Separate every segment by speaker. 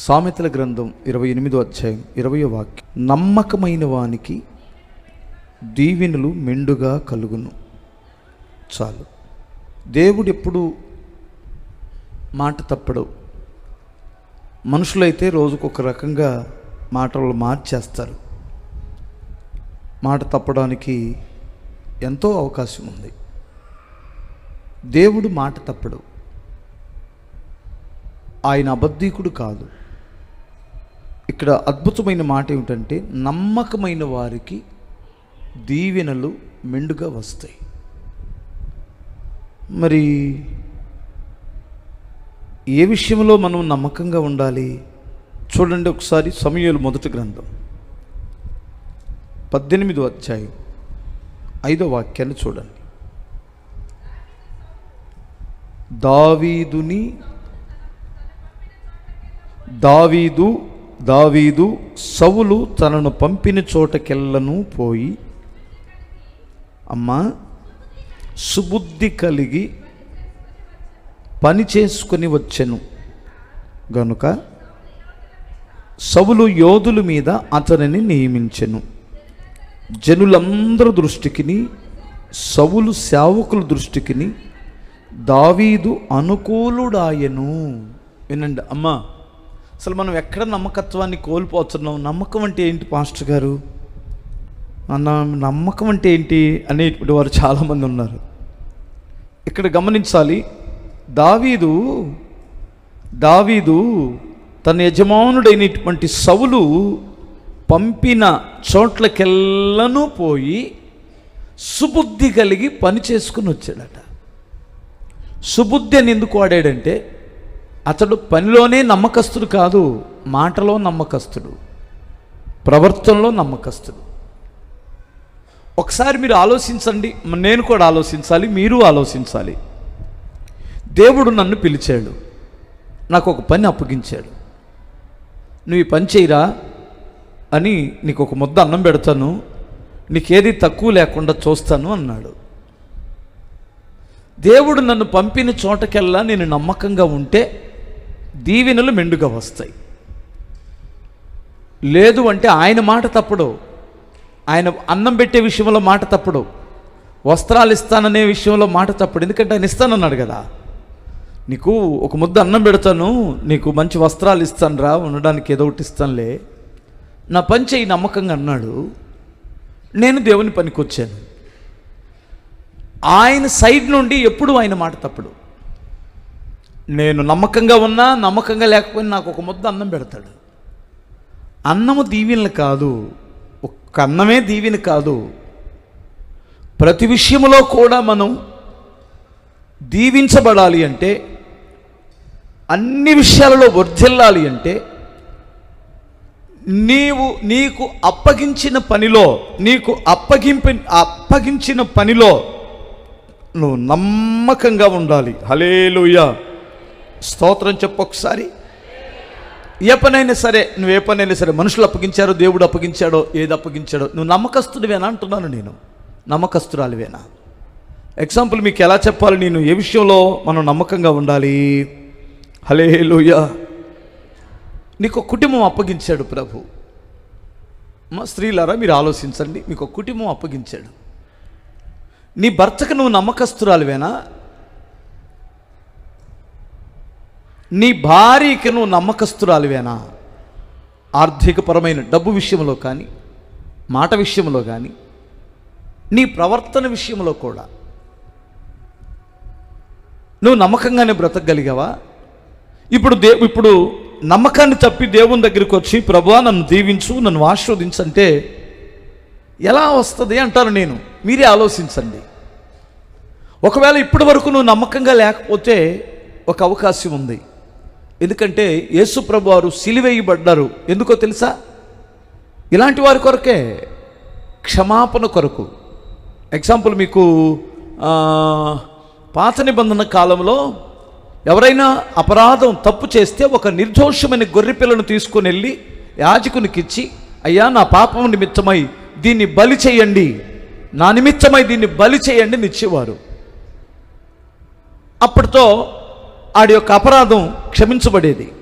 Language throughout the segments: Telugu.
Speaker 1: సామెతల గ్రంథం ఇరవై ఎనిమిదో అధ్యాయం ఇరవయో వాక్యం. నమ్మకమైన వానికి దీవెనలు మెండుగా కలుగును. చాలు. దేవుడు ఎప్పుడు మాట తప్పడు. మనుషులైతే రోజుకొక రకంగా మాటలు మార్చేస్తారు. మాట తప్పడానికి ఎంతో అవకాశం ఉంది. దేవుడు మాట తప్పడు. ఆయన అబద్ధీకుడు కాదు. ఇక్కడ అద్భుతమైన మాట ఏమిటంటే నమ్మకమైన వారికి దీవెనలు మెండుగా వస్తాయి. మరి ఏ విషయంలో మనం నమ్మకంగా ఉండాలి? చూడండి ఒకసారి సమయాలు మొదటి గ్రంథం. పద్దెనిమిదో అధ్యాయం ఐదో వాక్యాన్ని చూడండి. దావీదుని దావీదు దావీదు సవులు తనను పంపిన చోటకెళ్ళను పోయి అమ్మా సుబుద్ధి కలిగి పని చేసుకొని వచ్చెను. గనుక సవులు యోధుల మీద అతనిని నియమించెను. జనులందరి దృష్టికిని సవులు సేవకుల దృష్టికిని దావీదు అనుకూలుడాయను. వినండి అమ్మా. అసలు మనం ఎక్కడ నమ్మకత్వాన్ని కోల్పోతున్నాం? నమ్మకం అంటే ఏంటి పాస్టర్ గారు? అన్న నమ్మకం అంటే ఏంటి అనేటువంటి వారు చాలామంది ఉన్నారు. ఇక్కడ గమనించాలి దావీదు దావీదు తన యజమానుడైనటువంటి సవులు పంపిన చోట్లకెల్లను పోయి సుబుద్ధి కలిగి పని చేసుకుని వచ్చాడట. సుబుద్ధి అని ఎందుకు వాడాడంటే అతడు పనిలోనే నమ్మకస్తుడు కాదు మాటలో నమ్మకస్తుడు ప్రవర్తనలో నమ్మకస్తుడు. ఒకసారి మీరు ఆలోచించండి నేను కూడా ఆలోచించాలి మీరు ఆలోచించాలి. దేవుడు నన్ను పిలిచాడు నాకు ఒక పని అప్పగించాడు. నువ్వు ఈ పని చేయరా అని నీకు ఒక ముద్ద అన్నం పెడతాను నీకేది తక్కువ లేకుండా చూస్తాను అన్నాడు. దేవుడు నన్ను పంపిన చోటకెల్లా నేను నమ్మకంగా ఉంటే దీవెనలు మెండుగా వస్తాయి. లేదు అంటే ఆయన మాట తప్పుడు. ఆయన అన్నం పెట్టే విషయంలో మాట తప్పుడు. వస్త్రాలు ఇస్తాననే విషయంలో మాట తప్పుడు. ఎందుకంటే ఆయన ఇస్తానన్నాడు కదా. నీకు ఒక ముద్ద అన్నం పెడతాను నీకు మంచి వస్త్రాలు ఇస్తాను రా ఉండడానికి ఏదో ఒకటి ఇస్తానులే. నా పని చేయి నమ్మకంగా అన్నాడు. నేను దేవుని పనికి వచ్చాను ఆయన సైడ్ నుండి ఎప్పుడు ఆయన మాట తప్పుడు. నేను నమ్మకంగా ఉన్నా నమ్మకంగా లేకపోయినా నాకు ఒక ముద్ద అన్నం పెడతాడు. అన్నము దీవెనలు కాదు ఒక్క అన్నమే దీవెన కాదు. ప్రతి విషయంలో కూడా మనం దీవించబడాలి అంటే అన్ని విషయాలలో వర్ధిల్లాలి అంటే నీవు నీకు అప్పగించిన పనిలో నీకు అప్పగింప అప్పగించిన పనిలో నువ్వు నమ్మకంగా ఉండాలి. హలేలుయ స్తోత్రం చెప్పు ఒకసారి. ఏ పనైనా సరే నువ్వు ఏ పనైనా సరే మనుషులు అప్పగించారో దేవుడు అప్పగించాడో ఏది అప్పగించాడో నువ్వు నమ్మకస్తుడివేనా అంటున్నాను నేను. నమ్మకస్తురాలివేనా? ఎగ్జాంపుల్ మీకు ఎలా చెప్పాలి నేను? ఏ విషయంలో మనం నమ్మకంగా ఉండాలి? హలే నీకు ఒక కుటుంబం అప్పగించాడు ప్రభు. మా స్త్రీలారా మీరు ఆలోచించండి. మీకు ఒక కుటుంబం అప్పగించాడు. నీ భర్తకు నువ్వు నమ్మకస్తురాలివేనా? నీ భార్యకి నువ్వు నమ్మకస్తురాలివేనా? ఆర్థికపరమైన డబ్బు విషయంలో కానీ మాట విషయంలో కానీ నీ ప్రవర్తన విషయంలో కూడా. నువ్వు నమ్మకంగానే బ్రతకగలిగావా? ఇప్పుడు దే ఇప్పుడు నమ్మకాన్ని తప్పి దేవుని దగ్గరికి వచ్చి ప్రభువా నన్ను దీవించు నన్ను ఆస్వాదించంటే ఎలా వస్తుంది? అంటాను నేను. మీరే ఆలోచించండి. ఒకవేళ ఇప్పటి వరకు నువ్వు నమ్మకంగా లేకపోతే ఒక అవకాశం ఉంది. ఎందుకంటే యేసుప్రభు వారు సిలివేయబడ్డారు. ఎందుకో తెలుసా? ఇలాంటి వారి కొరకే క్షమాపణ కొరకు. ఎగ్జాంపుల్ మీకు పాత నిబంధన కాలంలో ఎవరైనా అపరాధం తప్పు చేస్తే ఒక నిర్దోషమైన గొర్రె పిల్లను తీసుకొని వెళ్ళి యాజకునికిచ్చి అయ్యా నా పాపం నిమిత్తమై దీన్ని బలి చేయండి. నా నిమిత్తమై దీన్ని బలి చేయండి నిచ్చేవారు అప్పటితో ఆడి యొక్క అపరాధం క్షమించబడేది.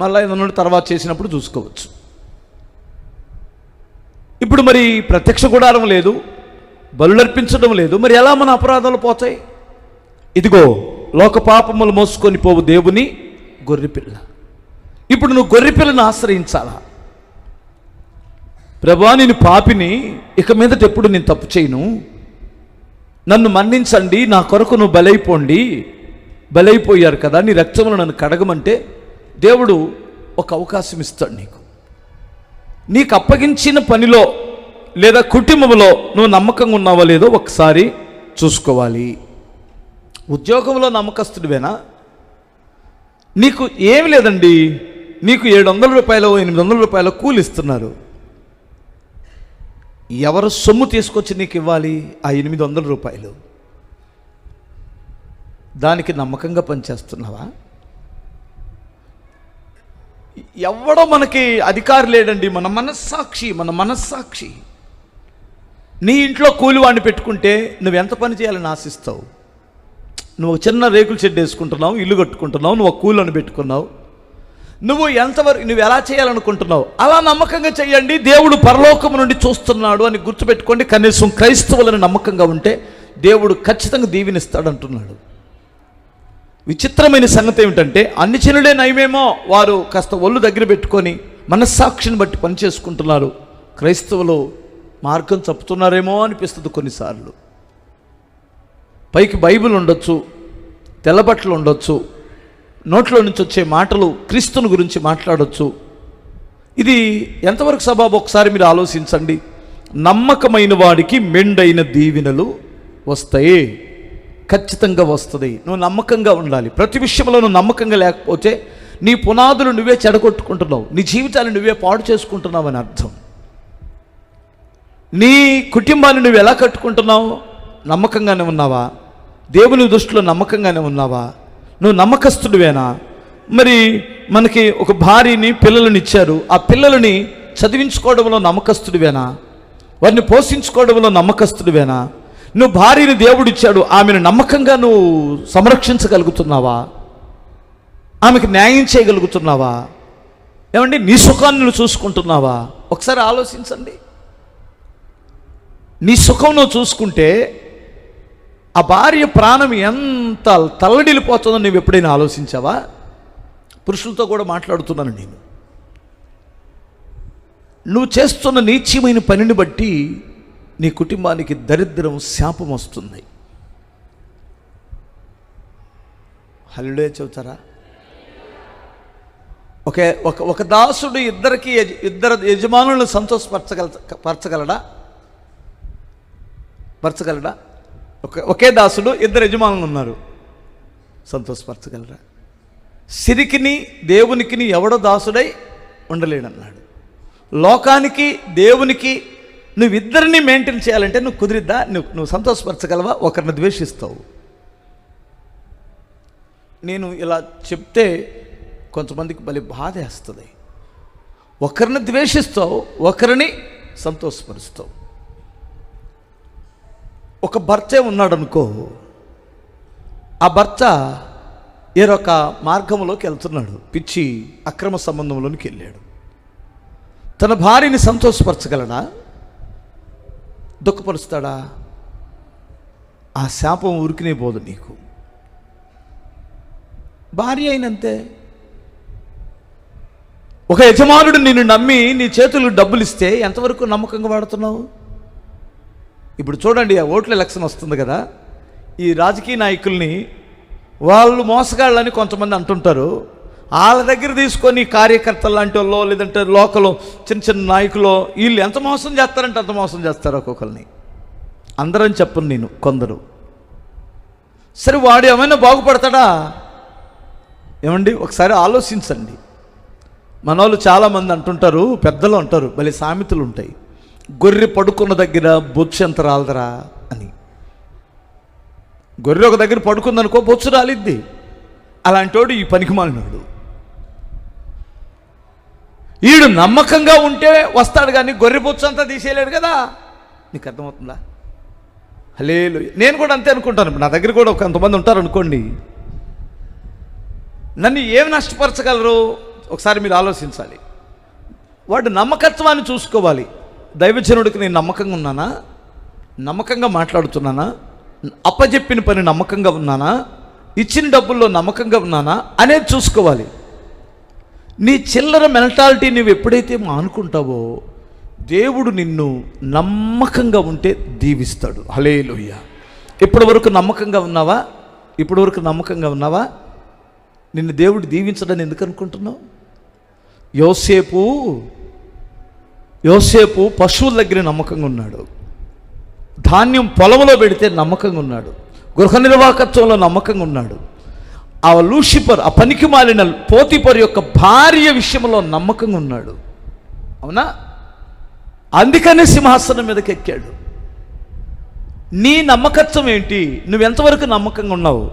Speaker 1: మళ్ళీ ఏదన్నా తర్వాత చేసినప్పుడు చూసుకోవచ్చు. ఇప్పుడు మరి ప్రత్యక్ష గుడారం లేదు బలులర్పించడం లేదు మరి ఎలా మన అపరాధాలు పోతాయి? ఇదిగో లోక పాపములు మోసుకొని పోవు దేవుని గొర్రెపిల్ల ఇప్పుడు నువ్వు గొర్రెపిల్లను ఆశ్రయించాలా? ప్రభా నేను పాపిని ఇక మీదట ఎప్పుడు నేను తప్పు చేయను. నన్ను మన్నించండి నా కొరకు నువ్వు బలైపోండి. బలైపోయారు కదా నీ రక్తమును నన్ను కడగమంటే దేవుడు ఒక అవకాశం ఇస్తాడు నీకు. నీకు అప్పగించిన పనిలో లేదా కుటుంబంలో నువ్వు నమ్మకంగా ఉన్నావో లేదో ఒకసారి చూసుకోవాలి. ఉద్యోగంలో నమ్మకస్తుడివేనా? నీకు ఏమి లేదండి. నీకు ఏడు వందల రూపాయలు ఎనిమిది వందల రూపాయలు కూలి ఇస్తున్నారు. ఎవరు సొమ్ము తీసుకొచ్చి నీకు ఇవ్వాలి? ఆ ఎనిమిది వందల రూపాయలు. దానికి నమ్మకంగా పనిచేస్తున్నావా? ఎవడో మనకి అధికారి లేడండి మన మనస్సాక్షి మన మనస్సాక్షి. నీ ఇంట్లో కూలివాడిని పెట్టుకుంటే నువ్వు ఎంత పని చేయాలని ఆశిస్తావు? నువ్వు చిన్న రేకుల షెడ్ వేసుకుంటున్నావు ఇల్లు కట్టుకుంటున్నావు నువ్వు కూలని పెట్టుకున్నావు. నువ్వు ఎంతవరకు నువ్వు ఎలా చేయాలనుకుంటున్నావు? అలా నమ్మకంగా చేయండి దేవుడు పరలోకం నుండి చూస్తున్నాడు అని గుర్తుపెట్టుకోండి. కనీసం క్రైస్తవులను నమ్మకంగా ఉంటే దేవుడు ఖచ్చితంగా దీవినిస్తాడు అంటున్నాడు విచిత్రమైన సంగతి ఏమిటంటే అన్ని చనులే నయమేమో వారు కాస్త ఒళ్ళు దగ్గర పెట్టుకొని మనస్సాక్షిని బట్టి పనిచేసుకుంటున్నారు క్రైస్తవులు మార్గం తప్పుతున్నారేమో అనిపిస్తుంది కొన్నిసార్లు. పైకి బైబిల్ ఉండొచ్చు తెల్లబట్టలు ఉండొచ్చు నోట్లో నుంచి వచ్చే మాటలు క్రీస్తుని గురించి మాట్లాడొచ్చు. ఇది ఎంతవరకు సబాబు? ఒకసారి మీరు ఆలోచించండి. నమ్మకమైన వాడికి మెండైన దీవెనలు వస్తాయి. ఖచ్చితంగా వస్తుంది. నువ్వు నమ్మకంగా ఉండాలి. ప్రతి విషయంలో నువ్వు నమ్మకంగా లేకపోతే నీ పునాదులు నువ్వే చెడగొట్టుకుంటున్నావు. నీ జీవితాన్ని నువ్వే పాడు చేసుకుంటున్నావు అని అర్థం. నీ కుటుంబాన్ని నువ్వు ఎలా కట్టుకుంటున్నావు? నమ్మకంగానే ఉన్నావా? దేవుని దృష్టిలో నమ్మకంగానే ఉన్నావా? నువ్వు నమ్మకస్తుడివేనా? మరి మనకి ఒక భార్యని పిల్లలని ఇచ్చారు. ఆ పిల్లలని చదివించుకోవడంలో నమ్మకస్తుడివేనా? వారిని పోషించుకోవడంలో నమ్మకస్తుడివేనా? నువ్వు భార్యని దేవుడిచ్చాడు. ఆమెను నమ్మకంగా నువ్వు సంరక్షించగలుగుతున్నావా? ఆమెకు న్యాయం చేయగలుగుతున్నావా? ఏమండి నీ సుఖాన్ని నువ్వు చూసుకుంటున్నావా? ఒకసారి ఆలోచించండి. నీ సుఖం నువ్వు చూసుకుంటే ఆ భార్య ప్రాణం ఎంత తల్లడిల్లిపోతుందో నువ్వు ఎప్పుడైనా ఆలోచించావా? పురుషులతో కూడా మాట్లాడుతున్నాను నేను. నువ్వు చేస్తున్న నీచ్యమైన పనిని బట్టి నీ కుటుంబానికి దరిద్రం శాపం వస్తుంది. హల్లుడే చెబుతారా? ఒకే ఒక ఒక దాసుడు ఇద్దరికి ఇద్దరు యజమానులను సంతోషపరచగల పరచగలడా? పరచగలడా? ఒక ఒకే దాసుడు ఇద్దరు యజమానులు ఉన్నారు. సంతోషపరచగలరా? సిరికిని దేవునికిని ఎవడో దాసుడై ఉండలేడన్నాడు. లోకానికి దేవునికి నువ్వు ఇద్దరిని మెయింటైన్ చేయాలంటే నువ్వు కుదిరిద్దా? నువ్వు నువ్వు సంతోషపరచగలవా? ఒకరిని ద్వేషిస్తావు. నేను ఇలా చెప్తే కొంతమందికి బలి బాధ వేస్తుంది. ఒకరిని ద్వేషిస్తావు ఒకరిని సంతోషపరుస్తావు. ఒక భర్తే ఉన్నాడనుకో ఆ భర్త ఏరొక మార్గంలోకి వెళ్తున్నాడు. పిచ్చి అక్రమ సంబంధంలోనికి వెళ్ళాడు. తన భార్యని సంతోషపరచగలడా? దుఃఖపరుస్తాడా? ఆ శాపం ఉరికినే పోదు నీకు. భార్య అయినంతే. ఒక యజమానుడు నిన్ను నమ్మి నీ చేతులకు డబ్బులు ఇస్తే ఎంతవరకు నమ్మకంగా వాడుతున్నావు? ఇప్పుడు చూడండి ఆ ఓట్ల ఎలక్షన్ వస్తుంది కదా. ఈ రాజకీయ నాయకుల్ని వాళ్ళు మోసగాళ్ళని కొంతమంది అంటుంటారు. వాళ్ళ దగ్గర తీసుకొని కార్యకర్తలు లాంటి వాళ్ళు లేదంటే లోకలు చిన్న చిన్న నాయకులు వీళ్ళు ఎంత మోసం చేస్తారంటే అంత మోసం చేస్తారు ఒక్కొక్కరిని. అందరం చెప్పను నేను కొందరు. సరే వాడు ఏమైనా బాగుపడతాడా? ఏమండి ఒకసారి ఆలోచించండి. మన వాళ్ళు చాలామంది అంటుంటారు పెద్దలు అంటారు భలే సామెతలు ఉంటాయి. గొర్రె పడుకున్న దగ్గర బొచ్చు ఎంత రాలదరా అని. గొర్రె ఒక దగ్గర పడుకుందనుకో బొచ్చు రాలిద్ది. అలాంటోడు ఈ పనికి మాలినోడు. ఈడు నమ్మకంగా ఉంటే వస్తాడు కానీ గొర్రె బొచ్చు అంతా తీసేయలేడు కదా. నీకు అర్థమవుతుందా? హలేలు నేను కూడా అంతే అనుకుంటాను. నా దగ్గర కూడా కొంతమంది ఉంటారు అనుకోండి. నన్ను ఏమి నష్టపరచగలరు? ఒకసారి మీరు ఆలోచించాలి. వాడు నమ్మకత్వాన్ని చూసుకోవాలి. దైవజనుడికి నేను నమ్మకంగా ఉన్నానా? నమ్మకంగా మాట్లాడుతున్నానా? అప్పజెప్పిన పని నమ్మకంగా ఉన్నానా? ఇచ్చిన డబ్బుల్లో నమ్మకంగా ఉన్నానా? అనేది చూసుకోవాలి. నీ చిల్లర మెంటాలిటీ నువ్వు ఎప్పుడైతే మానుకుంటావో దేవుడు నిన్ను నమ్మకంగా ఉంటే దీవిస్తాడు. హలే ఇప్పటి వరకు నమ్మకంగా ఉన్నావా? ఇప్పటి వరకు నమ్మకంగా ఉన్నావా? నిన్ను దేవుడు దీవించడని ఎందుకు అనుకుంటున్నావు? యోసేపు యోసేపు పశువుల దగ్గర నమ్మకంగా ఉన్నాడు. ధాన్యం పొలంలో పెడితే నమ్మకంగా ఉన్నాడు. గృహ నిర్వాహకత్వంలో నమ్మకంగా ఉన్నాడు. ఆ లూషిపర్ ఆ పనికి మాలిన పోతిపర్ యొక్క భార్య విషయంలో నమ్మకంగా ఉన్నాడు. అవునా? అందుకనే సింహాసనం మీదకి ఎక్కాడు. నీ నమ్మకత్వం ఏంటి? నువ్వెంతవరకు నమ్మకంగా ఉన్నావు?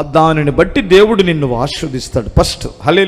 Speaker 1: దానిని బట్టి దేవుడు నిన్ను ఆస్వాదిస్తాడు ఫస్ట్ హలే